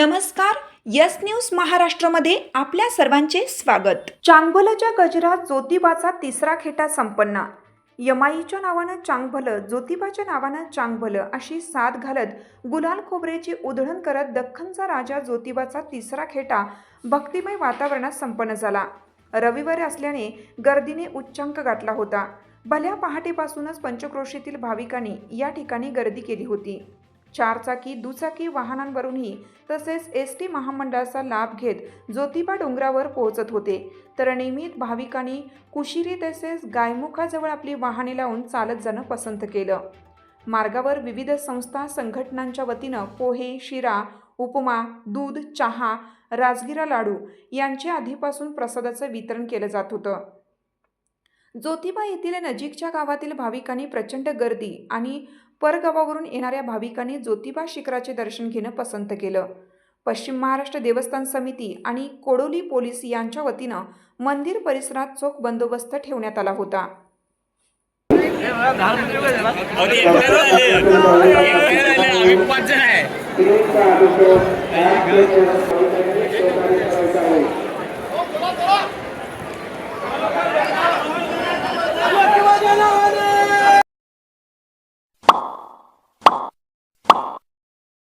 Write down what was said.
नमस्कार yes news महाराष्ट्रमध्ये आपल्या सर्वांचे स्वागत. चांगभलच्या गजरात ज्योतिबाचा तिसरा खेटा संपन्न. यमाईच्या नावानं चांगभलं ज्योतिबाच्या नावानं चांगभलं अशी साथ घालत गुलाल खोबरेची उधळण करत दख्खनचा राजा ज्योतिबाचा तिसरा खेटा भक्तिमय वातावरणात संपन्न झाला. रविवारी असल्याने गर्दीने उच्चांक गाठला होता. भल्या पहाटेपासूनच पंचक्रोशीतील भाविकांनी या ठिकाणी गर्दी केली होती. चारचाकी दुचाकी वाहनांवरूनही तसेच एस टी महामंडळाचा लाभ घेत ज्योतिबा डोंगरावर पोहोचत होते. तर नियमित भाविकांनी कुशिरी तसेच गायमुखाजवळ आपली वाहने लावून चालत जाणं पसंत केलं. मार्गावर विविध संस्था संघटनांच्या वतीनं पोहे शिरा उपमा दूध चहा राजगिरा लाडू यांचे आधीपासून प्रसादाचं वितरण केलं जात होतं. ज्योतिबा येथील नजीकच्या गावातील भाविकांनी प्रचंड गर्दी आणि परगावावरून येणाऱ्या भाविकांनी ज्योतिबा शिखराचे दर्शन घेणं पसंत केलं. पश्चिम महाराष्ट्र देवस्थान समिती आणि कोडोली पोलीस यांच्या वतीनं मंदिर परिसरात चोख बंदोबस्त ठेवण्यात आला होता.